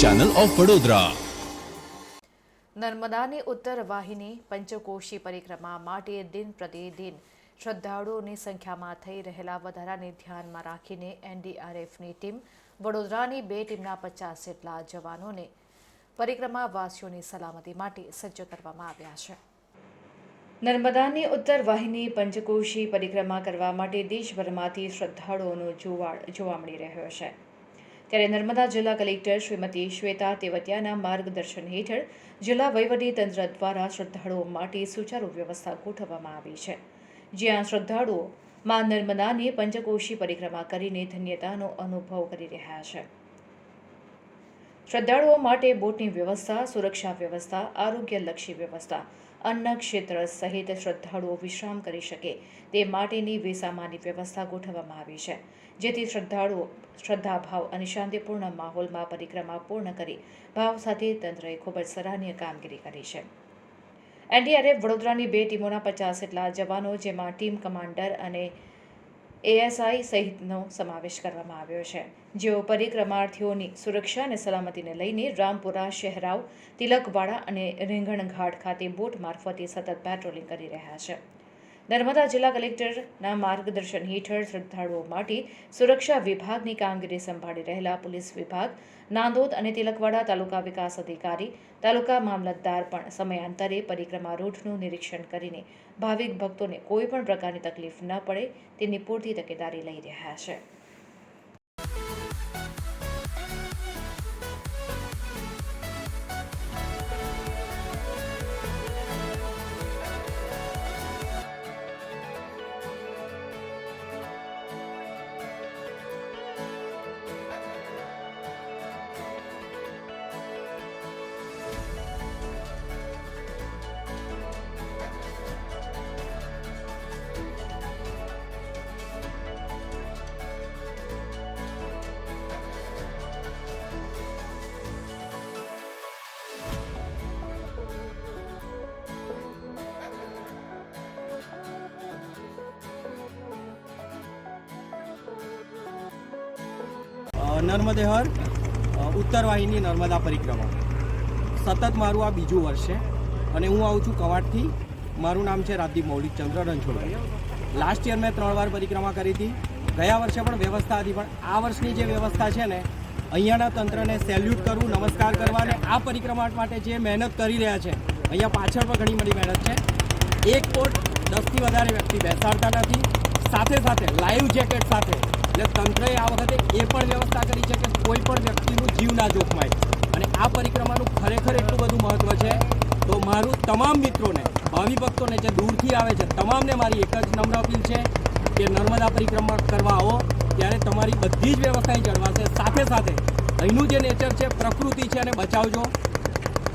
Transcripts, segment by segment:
Channel of Vadodara નર્મદાની ઉત્તર વાહિની પંચકોશી પરિક્રમા માટે દિન પ્રતિદિન શ્રદ્ધાળુઓની સંખ્યામાં થઈ રહેલા વધારાને ધ્યાનમાં રાખીને એનડીઆરએફની ટીમ વડોદરાની બે ટીમના પચાસ જેટલા જવાનોને પરિક્રમાવાસીઓની સલામતી માટે સજ્જ કરવામાં આવ્યા છે. નર્મદાની ઉત્તર વાહિની પંચકોશી પરિક્રમા કરવા માટે દેશભરમાંથી શ્રદ્ધાળુઓનો જોવાળ જોવા મળી રહ્યો છે. ત્યારે નર્મદા જિલ્લા કલેક્ટર શ્રીમતી શ્વેતા તેવતિયાના માર્ગદર્શન હેઠળ જિલ્લા તંત્ર દ્વારા શ્રદ્ધાળુઓ માટે સુચારુ વ્યવસ્થા ગોઠવવામાં આવી છે. જ્યાં શ્રદ્ધાળુઓ મા નર્મદાની પંચકોશી પરિક્રમા કરીને ધન્યતાનો અનુભવ કરી રહ્યા છે. શ્રદ્ધાળુઓ માટે બોટની વ્યવસ્થા, સુરક્ષા વ્યવસ્થા, આરોગ્યલક્ષી વ્યવસ્થા અન્ન ક્ષેત્ર સહિત શ્રદ્ધાળુઓ વિશ્રામ કરી શકે તે માટેની વિસામાની વ્યવસ્થા ગોઠવવામાં આવી છે. જેથી શ્રદ્ધાળુઓ શ્રદ્ધાભાવ અને શાંતિપૂર્ણ માહોલમાં પરિક્રમા પૂર્ણ કરી ભાવ સાથે તંત્રએ ખૂબ જ સરાહનીય કામગીરી કરી છે. એનડીઆરએફ વડોદરાની બે ટીમોના પચાસ જેટલા જવાનો, જેમાં ટીમ કમાન્ડર અને એએસઆઈ સહિતનો સમાવેશ કરવામાં આવ્યો છે, જેઓ પરિક્રમાર્થીઓની સુરક્ષા અને સલામતીને લઈને રામપુરા શહેરાવ, તિલકવાડા અને રીંગણઘાટ ખાતે બોટ મારફતે સતત પેટ્રોલિંગ કરી રહ્યા છે. નર્મદા જિલ્લા કલેક્ટરના માર્ગદર્શન હેઠળ શ્રદ્ધાળુઓ માટે સુરક્ષા વિભાગની કામગીરી સંભાળી રહેલા પોલીસ વિભાગ, નાંદોદ અને તિલકવાડા તાલુકા વિકાસ અધિકારી, તાલુકા મામલતદાર પણ સમયાંતરે પરિક્રમા રૂટનું નિરીક્ષણ કરીને ભાવિક ભક્તોને કોઈપણ પ્રકારની તકલીફ ન પડે તેની પૂરતી તકેદારી લઈ રહ્યા છે. અ, નર્મદે હર અ, ઉત્તર વાહિની નર્મદા પરિક્રમા. સતત મારું આ બીજું વર્ષ છે અને હું આવું છું કવાડથી મારું નામ છે રાજદીપ મૌલિક ચંદ્ર રણછોડ લાસ્ટ યર મેં ત્રણ વાર પરિક્રમા કરી હતી. ગયા વર્ષે પણ વ્યવસ્થા હતી પણ આ વર્ષની જે વ્યવસ્થા છે ને અહીંયાના તંત્રને સેલ્યુટ કરવું નમસ્કાર કરવા અને આ પરિક્રમા માટે જે મહેનત કરી રહ્યા છે અહીંયા પાછળ પણ ઘણી બધી મહેનત છે. એક કોટ દસથી વધારે વ્યક્તિ બેસાડતા નથી. સાથે સાથે લાઈવ જેકેટ સાથે એટલે તંત્રએ આ વખતે એ પણ વ્યવસ્થા કરી છે કે કોઈ પણ વ્યક્તિનું જીવ ના જોખમાય. અને આ પરિક્રમાનું ખરેખર એટલું બધું મહત્ત્વ છે, તો મારું તમામ મિત્રોને, ભાવિ ભક્તોને જે દૂરથી આવે છે, તમામને મારી એક જ નમ્ર અપીલ છે કે નર્મદા પરિક્રમા કરવા આવો, ત્યારે તમારી બધી જ વ્યવસ્થા જળવાશે. સાથે સાથે અહીંનું જે નેચર છે, પ્રકૃતિ છે અને બચાવજો.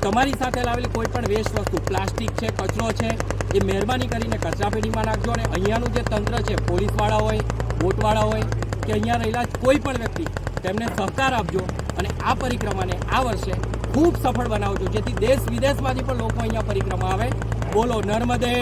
તમારી સાથે લાવેલી કોઈ પણ વેસ્ટ વસ્તુ પ્લાસ્ટિક છે, કચરો છે, એ મહેરબાની કરીને કચરાપેટીમાં નાખજો અને અહીંયાનું જે તંત્ર છે, પોલીસવાળા હોય, બોટવાળા હોય કે અહીંયા રહેલા કોઈ પણ વ્યક્તિ તેમને સહકાર આપજો અને આ પરિક્રમાને આ વર્ષે ખૂબ સફળ બનાવજો જેથી દેશ વિદેશમાંથી પણ લોકો અહીંયા પરિક્રમા આવે બોલો નર્મદે.